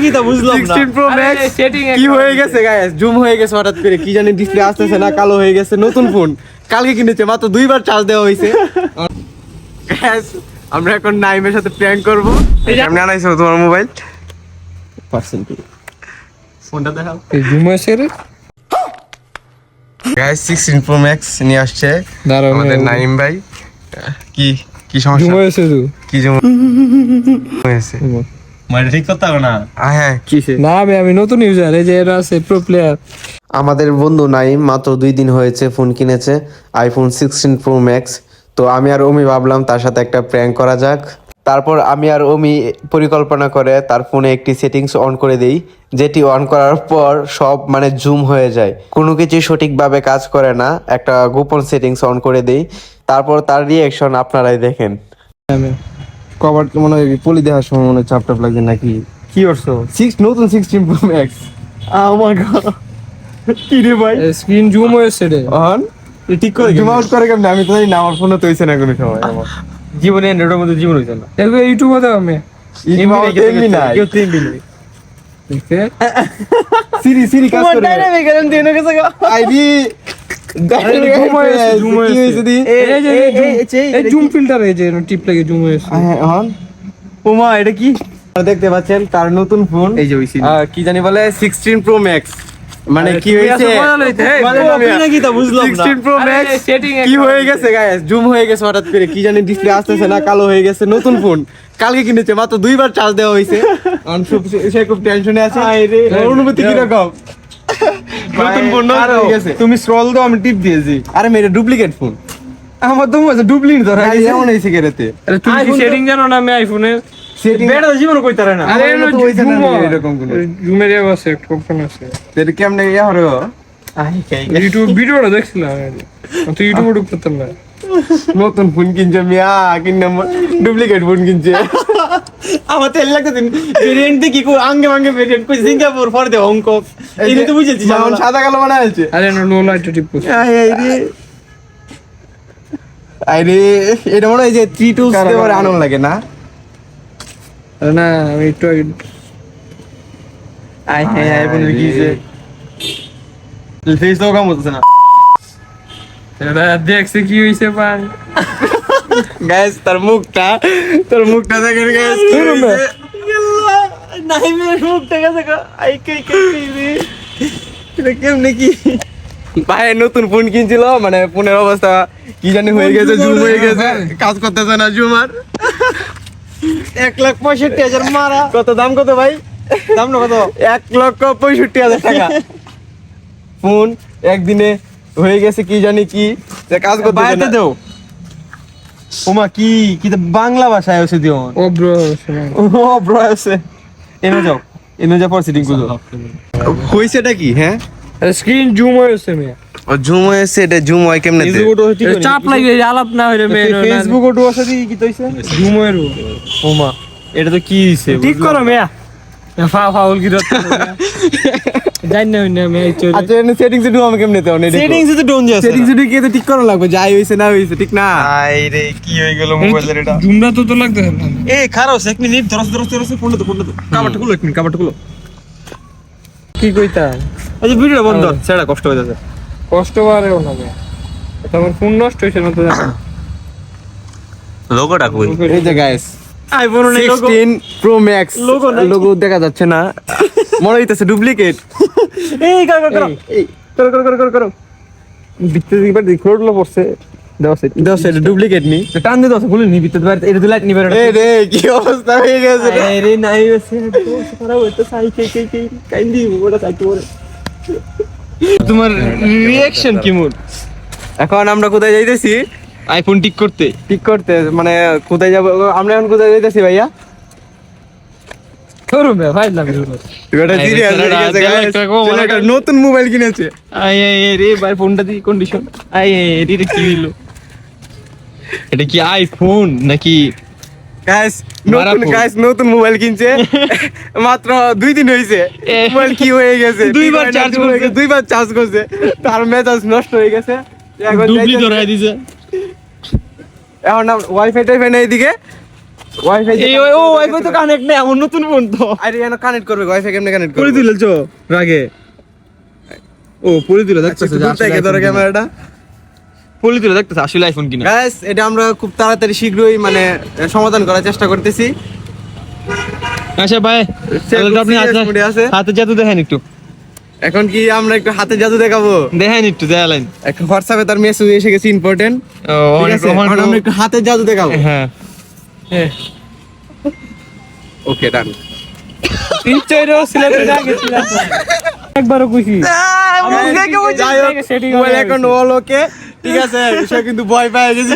নাকি তা বুঝলাম না। 16 Pro Max setting কি হয়ে গেছে গাইস জুম হয়ে গেছে হঠাৎ করে কি জানি ডিসপ্লে আসতেছে না কালো হয়ে গেছে নতুন ফোন কালকে কিনেছে মাত্র দুইবার চার্জ দেওয়া হয়েছে। আমরা এখন নাইমের সাথে প্র্যাঙ্ক করব। আমি আনাইছো তোমার মোবাইল পার্সেন্ট ফোনটা দেখাও। জুম হয়েছে রে। গাইস 16 প্রো ম্যাক্স নিয়ে আসছে আমাদের নাইম ভাই। কি কি সমস্যা? জুম হয়েছে তো। কি জুম হয়েছে। মানে ঠিক করতে হবে না? আহ, হ্যাঁ কিসে? না আমি আমি নতুন ইউজার এই যে এরা আছে প্রো প্লেয়ার আমাদের বন্ধু নাইম মাত্র দুই দিন হয়েছে ফোন কিনেছে আইফোন সিক্সটিন প্রো ম্যাক্স তো আমি আর ওমি ভাবলাম তার সাথে একটা প্র্যাঙ্ক করা যাক। তারপর আমি আর ওমি পরিকল্পনা করে তার ফোনে একটি সেটিংস অন করে দেই যেটি অন করার পর সব মানে জুম হয়ে যায়। কোনো কিছু সঠিকভাবে কাজ করে না একটা গোপন সেটিংস অন করে দেই। তারপর তার রিয়েকশন আপনারাই দেখেন। কভার মনে হয় পলি দেওয়ার সময় মনে হয় চাপ টাপ লাগছে নাকি? কি করছ? সিক্স নতুন সিক্সটিন প্রো ম্যাক্স আমার গড কি রে ভাই? স্ক্রিন জুম হয়েছে রে। অন এ ঠিক করে জুম আউট করে কেমন? আমি তো জানি না আমার ফোনে তো হইছে না কোনো সময়। আমার জীবনে অ্যান্ড্রয়েডের মধ্যে জীবন হইছে না। দেখবে ইউটিউবে দাও আমি এমনি নাই। কেউ তো এমবি নাই। দেখতে। সিরি সিরি কাজ করে। নে আইডি জুম কি হয়েছে হয়েছে দি? এই যে এই, এই, এই, এই জুম ফিল্টার এই যে টিপ লাগে জুম হয়েছে হ্যাঁ ওমা এটা কি? দেখতে পাচ্ছেন তার নতুন ফোন। এই যে কি জানি বলে 16 প্রো ম্যাক্স মানে কি হয়েছে? মানে কপি নাকি তা বুঝলাম না। 16 প্রো ম্যাক্স সেটিং কি হয়ে গেছে গাইস জুম হয়ে গেছে হঠাৎ করে কি জানি ডিসপ্লে আসতেছে না কালো হয়ে গেছে নতুন ফোন। কালকে কিনেছে মাত্র দুইবার চার্জ দেওয়া হয়েছে। খুব সে খুব টেনশনে আছে। অনুভূতি কি রকম নতুন ফোন তুমি স্ক্রল দাও আমি টিপ দিয়েছি। আরে মেরে ডুপ্লিকেট ফোন আমার তো মনে ডুপ্লিকেট ধরা এমন হয়েছে আরে তুমি কি সেটিং জানো না আমি আইফোনে সেটিং বেটা তো জীবন কইতে পারে না। আরে আমার মতো হয়েছে না এরকম কোনো। জুমের আছে একটা অপশন আছে। এটা কেমনে ইয়া হলো? ইউটিউব ভিডিওটা দেখছিলাম আমি। ইউটিউবে ঢুকতে পারতাম না। নতুন ফোন কিনছে মিয়া কিনে ডুপ্লিকেট ফোন কিনছে। আমার তেল লাগতে দিন ভেরিয়েন্ট কি কো আঙ্গে মাঙ্গে ভেরিয়েন্ট কই সিঙ্গাপুর ফর দে হংকং। এই তো বুঝেছি যেমন সাদা কালো বানায় আছে আরে না লো লাইট টিপ আই আই রে। আই রে এটা মনে হয় যে থ্রি টু দেওয়ার আনন্দ লাগে না? আরে না আমি একটু আগে আই হ্যাঁ আইফোন কি যে। ফেস তো কাম হচ্ছে না এটা দেখছে কি হইছে পান গ্যাস তার মুখটা তোর মুখটা দেখেন গ্যাস নাই মেরে মুখ দেখা দেখা আই কই কই কই রে? এটা কেমনে কি? ভাই নতুন ফোন কিনছিল মানে ফোনের অবস্থা কি জানি হয়ে গেছে জুম হয়ে গেছে। কাজ করতেছে না জুম আর। এক লাখ পঁয়ষট্টি হাজার মারা। কত দাম কত ভাই? দাম না কত? এক লক্ষ পঁয়ষট্টি হাজার টাকা। ফোন একদিনে হয়ে গেছে কি জানি কি। যে কাজ করতে দেও। ওমা কি কি তো বাংলা ভাষায় আছে দিও ও ব্রো ও ব্রো আছে এনে যাও এনে যা পর সিটিং করো হয়েছেটা কি হ্যাঁ? স্ক্রিন জুম হয়েছে মে ও জুম হয়েছে এটা জুম হয় কেমনে চাপ লাগে আলাপ না হইলে মে ফেসবুক ওটো আছে কি তইছে জুম হইর ওমা এটা তো কি দিছে ঠিক করো মেয়া। ফাউল কি রত জানি না হইনা মে চলে আচ্ছা এনে সেটিংস এ আমি কেমনে তো নেই সেটিংস তো ডোন যাচ্ছে সেটিংস এ কি ঠিক করা লাগবে যাই হইছে না হইছে ঠিক না। আই রে কি গেল মোবাইলের এটা? জুমটা তো তো লাগতে এ খারাপ এক মিনিট ধরস ধরস ধরস ফোন তো ফোন তো। কাবারটা খুলো এক মিনিট কাবারটা খুলো। কি কইতা? আচ্ছা ভিডিও বন্ধ। সেটা কষ্ট কষ্ট বারেও না তোমার ফোন নষ্ট হইছে না তো লোগোটা কই? এই যে গাইস আইফোন নেই 16 প্রো ম্যাক্স লোগো দেখা যাচ্ছে না। মনে হইতাছে ডুপ্লিকেট। এই কর কর কর। এই করো করো করো করো করো। বিতে দিবার দি খোড়লো পড়ছে। দাও সেট দাও সেটা ডুপ্লিকেট নি। টান দে দাও খুলে নি এটা লাইট নিবার এ রে কি অবস্থা হয়ে গেছে। রে। নাই খারাপ হইতো সাই কে কে কে কাইন্দি ওটা সাইতে পড়ে তোমার রিঅ্যাকশন কি মোর এখন আমরা কোথায় যাইতেছি? আইফোন ঠিক করতে। ঠিক করতে মানে কোথায় যাব? আমরা এখন কোথায় যাইতেছি ভাইয়া? এটা সিরিয়াস হয়ে গেছে। নতুন মোবাইল কিনেছে আই আই আই রে ভাই ফোনটা দি কন্ডিশন আই আই আই রে কি হইল এটা কি আইফোন নাকি গাইস নতুন গাইস নতুন মোবাইল কিনছে মাত্র দুই দিন হয়েছে। মোবাইল কি হয়ে গেছে দুইবার না, হয়ে করছে। দুইবার চার্জ করছে তার মেজাজ নষ্ট হয়ে গেছে এখন ডুবলি যাইতেছে- ধরাই দিছে এখন ওয়াইফাই টাইফাই নেই এদিকে ওয়াইফাই ও ওয়াইফাই তো কানেক্ট নেই আমার নতুন ফোন তো। আরে এখানে কানেক্ট করবে ওয়াইফাই কেমনে কানেক্ট রাগে। ও পরে আচ্ছা, দূর থেকে ধরো ক্যামেরাটা। পরে তুলে দেখতেছে আসলে আইফোন কিনা। গাইস এটা আমরা খুব তাড়াতাড়ি শীঘ্রই মানে সমাধান করার চেষ্টা করতেছি। আচ্ছা ভাই আপনি হাতে- জাদু দেখেন একটু। এখন কি আমরা একটু হাতে জাদু দেখাবো? দেখেন একটু দেখালেন একটা হোয়াটসঅ্যাপে তার মেসেজ এসে গেছে ইম্পর্টেন্ট আমরা একটু হাতে জাদু দেখাবো। হ্যাঁ। ওকে ডান তিন সিলেটে না গেছিলাম একবারও খুশি যাই হোক, setting মোবাইল এখন ওকে ঠিক আছে সে কিন্তু ভয় পেয়ে গেছে